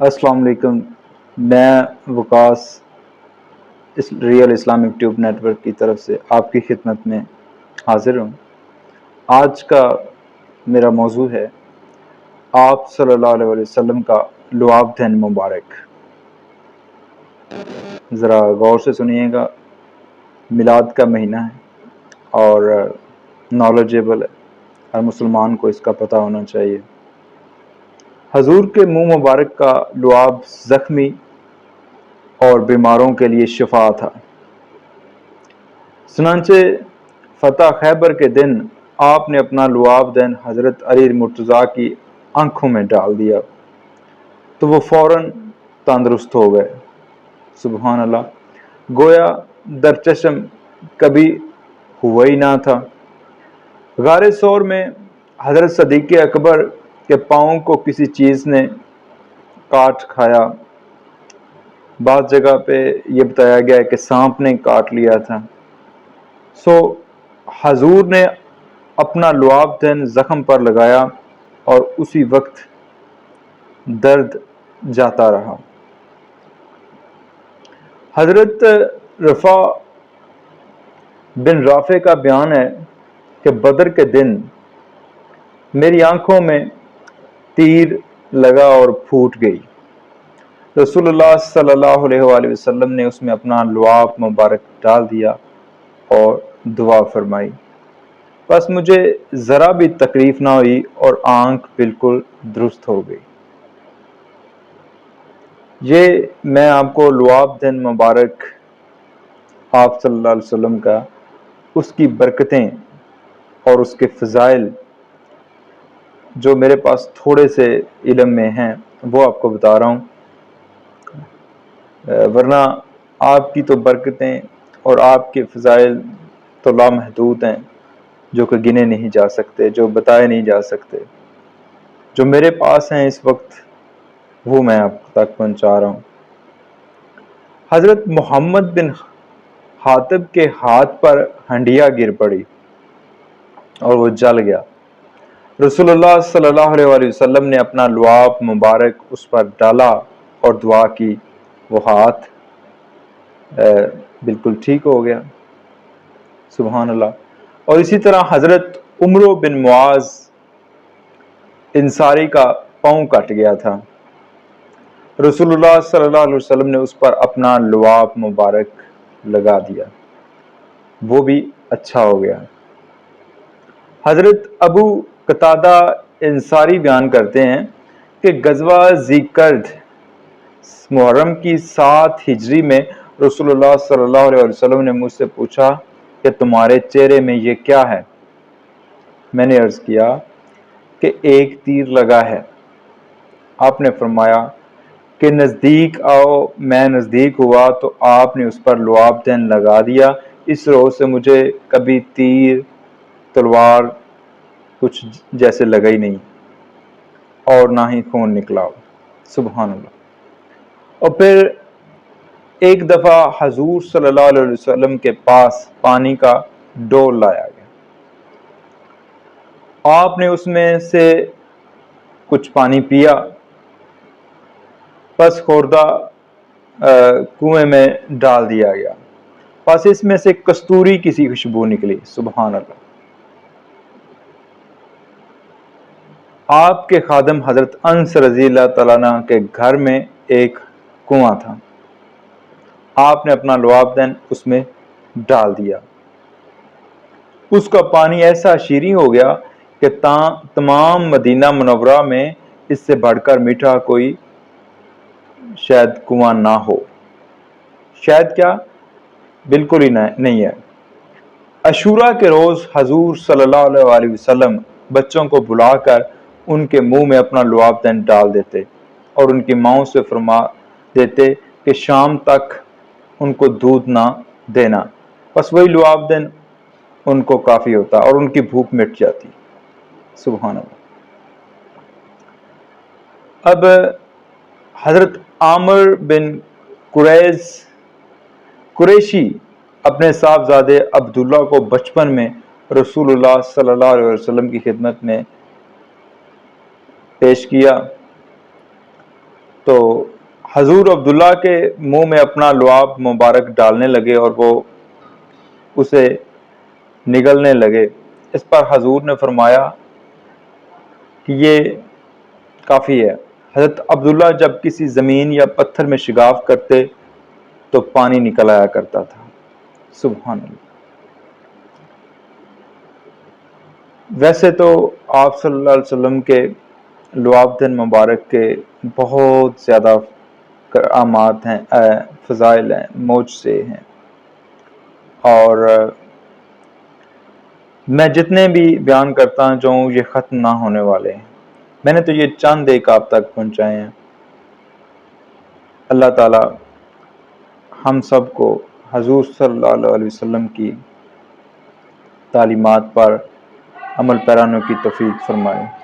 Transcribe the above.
السلام علیکم۔ میں وکاس اس real Islamic tube network کی طرف سے آپ کی خدمت میں حاضر ہوں۔ آج کا میرا موضوع ہے آپ صلی اللہ علیہ وسلم کا لعاب دین مبارک۔ ذرا غور سے سنیے گا۔ میلاد کا مہینہ ہے اور نالجیبل ہے۔ ہر مسلمان کو اس کا پتہ ہونا چاہیے۔ حضور کے منہ مبارک کا لعاب زخمی اور بیماروں کے لیے شفا تھا۔ سنانچہ فتح خیبر کے دن آپ نے اپنا لعاب دین حضرت علی مرتضیٰ کی آنکھوں میں ڈال دیا۔ تو وہ فوراً تندرست ہو گئے۔ سبحان اللہ۔ گویا در چشم کبھی ہوا ہی نہ تھا۔ غار سور میں حضرت صدیق اکبر کہ پاؤں کو کسی چیز نے کاٹ کھایا۔ بعض جگہ پہ یہ بتایا گیا ہے کہ سانپ نے کاٹ لیا تھا۔ سو حضور نے اپنا لعاب دین زخم پر لگایا اور اسی وقت درد جاتا رہا۔ حضرت رفا بن رافع کا بیان ہے کہ بدر کے دن میری آنکھوں میں تیر لگا اور پھوٹ گئی۔ رسول اللہ صلی اللہ علیہ وآلہ وسلم نے اس میں اپنا لعاب مبارک ڈال دیا اور دعا فرمائی۔ بس مجھے ذرا بھی تکلیف نہ ہوئی اور آنکھ بالکل درست ہو گئی۔ یہ میں آپ کو لعاب دن مبارک آپ صلی اللہ علیہ وسلم کا، اس کی برکتیں اور اس کے فضائل جو میرے پاس تھوڑے سے علم میں ہیں، وہ آپ کو بتا رہا ہوں۔ ورنہ آپ کی تو برکتیں اور آپ کے فضائل تو لامحدود ہیں، جو کہ گنے نہیں جا سکتے، جو بتائے نہیں جا سکتے۔ جو میرے پاس ہیں اس وقت، وہ میں آپ تک پہنچا رہا ہوں۔ حضرت محمد بن حاطب کے ہاتھ پر ہنڈیا گر پڑی اور وہ جل گیا۔ رسول اللہ صلی اللہ علیہ وآلہ وسلم نے اپنا لعاب مبارک اس پر ڈالا اور دعا کی، وہ ہاتھ بالکل ٹھیک ہو گیا۔ سبحان اللہ۔ اور اسی طرح حضرت عمرو بن معاذ انصاری کا پاؤں کٹ گیا تھا۔ رسول اللہ صلی اللہ علیہ وسلم نے اس پر اپنا لعاب مبارک لگا دیا۔ وہ بھی اچھا ہو گیا۔ حضرت ابو قطادہ انصاری بیان کرتے ہیں کہ غزوہ ذکرد محرم کی سات ہجری میں رسول اللہ صلی اللہ علیہ وسلم نے مجھ سے پوچھا کہ تمہارے چہرے میں یہ کیا ہے؟ میں نے عرض کیا کہ ایک تیر لگا ہے۔ آپ نے فرمایا کہ نزدیک آؤ، میں نزدیک ہوا تو آپ نے اس پر لعاب دین لگا دیا۔ اس روز سے مجھے کبھی تیر، تلوار کچھ جیسے لگا ہی نہیں اور نہ ہی خون نکلا۔ سبحان اللہ۔ اور پھر ایک دفعہ حضور صلی اللہ علیہ وسلم کے پاس پانی کا ڈول لایا گیا۔ آپ نے اس میں سے کچھ پانی پیا۔ پس خوردہ کنویں میں ڈال دیا گیا۔ پس اس میں سے کستوری کسی خوشبو نکلی۔ سبحان اللہ۔ آپ کے خادم حضرت انس رضی اللہ تعالیٰ کے گھر میں ایک کنواں تھا۔ آپ نے اپنا لعاب دین اس میں ڈال دیا۔ اس کا پانی ایسا شیریں ہو گیا کہ تمام مدینہ منورہ میں اس سے بڑھ کر میٹھا کوئی شاید کنواں نہ ہو۔ شاید کیا؟ بالکل ہی نہیں ہے۔ اشورا کے روز حضور صلی اللہ علیہ وسلم بچوں کو بلا کر ان کے منہ میں اپنا لعاب دین ڈال دیتے اور ان کی ماؤں سے فرما دیتے کہ شام تک ان کو دودھ نہ دینا۔ بس وہی لعاب دین ان کو کافی ہوتا اور ان کی بھوک مٹ جاتی۔ سبحان اللہ۔ اب حضرت عامر بن قریض قریشی اپنے صاحبزادے عبداللہ کو بچپن میں رسول اللہ صلی اللہ علیہ وسلم کی خدمت میں پیش کیا۔ تو حضور عبداللہ کے منہ میں اپنا لعاب مبارک ڈالنے لگے اور وہ اسے نگلنے لگے۔ اس پر حضور نے فرمایا کہ یہ کافی ہے۔ حضرت عبداللہ جب کسی زمین یا پتھر میں شگاف کرتے تو پانی نکل آیا کرتا تھا۔ سبحان اللہ۔ ویسے تو آپ صلی اللہ علیہ وسلم کے لعاب دن مبارک کے بہت زیادہ کرامات ہیں فضائل ہیں، موج سے ہیں۔ اور میں جتنے بھی بیان کرتا ہوں یہ ختم نہ ہونے والے ہیں۔ میں نے تو یہ چند ایک آپ تک پہنچائے ہیں۔ اللہ تعالی ہم سب کو حضور صلی اللہ علیہ وسلم کی تعلیمات پر عمل پیرانوں کی توفیق فرمائے۔